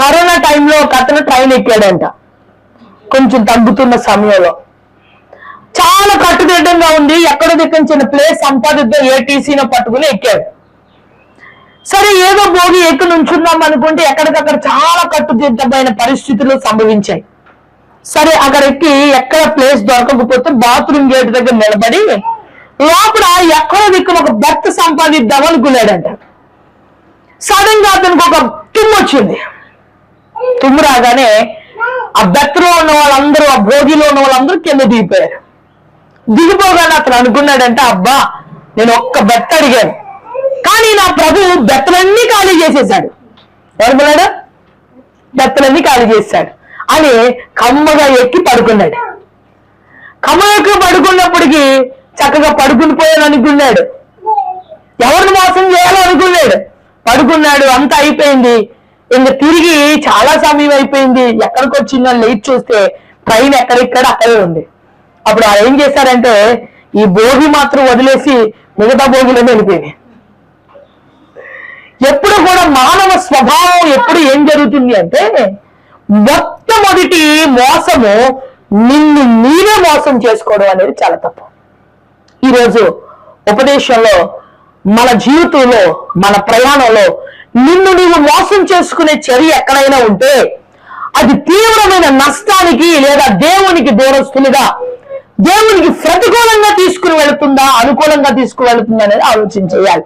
Corona టైంలో ఒక అతను ట్రైన్ ఎక్కాడంట. కొంచెం తగ్గుతున్న సమయంలో. చాలా కట్టుదిట్టంగా ఉంది. ఎక్కడ దిక్కని చిన్న ప్లేస్ సంపాదిద్దాం ఏ టీసీనో పట్టుకుని ఎక్కాడు. సరే ఏదో భోగి ఎక్కి నుంచుందాం అనుకుంటే ఎక్కడికక్కడ చాలా కట్టుదిట్టమైన పరిస్థితులు సంభవించాయి. సరే అక్కడ ఎక్కి ఎక్కడ ప్లేస్ దొరకకపోతే బాత్రూమ్ గేట్ దగ్గర నిలబడి లోపల ఎక్కడో దిక్కున ఒక బెర్త్ సంపాదిద్దాం అనుకున్నాడంట. సడన్గా అతనికి ఒక తుమ్ము వచ్చింది తుమ్ము రాగానే ఆ బెత్తలో ఉన్న వాళ్ళందరూ ఆ భోగిలో ఉన్న వాళ్ళందరూ కింద దిగిపోయారు. దిగిపోగానే అతను అనుకున్నాడంటే అబ్బా నేను ఒక్క బెత్త అడిగాను. కానీ నా ప్రభు బెత్తలన్నీ ఖాళీ చేసేశాడు. ఎవరు బెత్తలన్నీ ఖాళీ చేశాడు అని కమ్మగా ఎక్కి పడుకున్నాడు. కమ్మ ఎక్కి పడుకున్నప్పటికీ చక్కగా పడుకుని పోయాను అనుకున్నాడు. ఎవరిని మోసం చేయాలో అనుకున్నాడు? పడుకున్నాడు అంతా అయిపోయింది. ఇంక తిరిగి చాలా సమయం అయిపోయింది. ఎక్కడికి వచ్చిందో లేట్ చూస్తే ట్రైన్ ఎక్కడిక్కడ అక్కడే ఉంది. అప్పుడు ఆయన ఏం చేశారంటే ఈ భోగి మాత్రం వదిలేసి మిగతా భోగిలోనే వెళ్ళిపోయింది ఎప్పుడు కూడా మానవ స్వభావం ఎప్పుడు ఏం జరుగుతుంది అంటే మొట్టమొదటి మోసము నిన్ను నీవే మోసం చేసుకోవడం అనేది చాలా తప్పు. ఈరోజు ఉపదేశంలో మన జీవితంలో మన ప్రయాణంలో నిన్ను నీవు మోసం చేసుకునే చర్య ఎక్కడైనా ఉంటే అది తీవ్రమైన నష్టానికి లేదా దేవునికి దూరస్తులుగా దేవునికి ప్రతికూలంగా తీసుకుని వెళుతుందా అనుకూలంగా తీసుకుని వెళుతుందా అనేది ఆలోచన చేయాలి.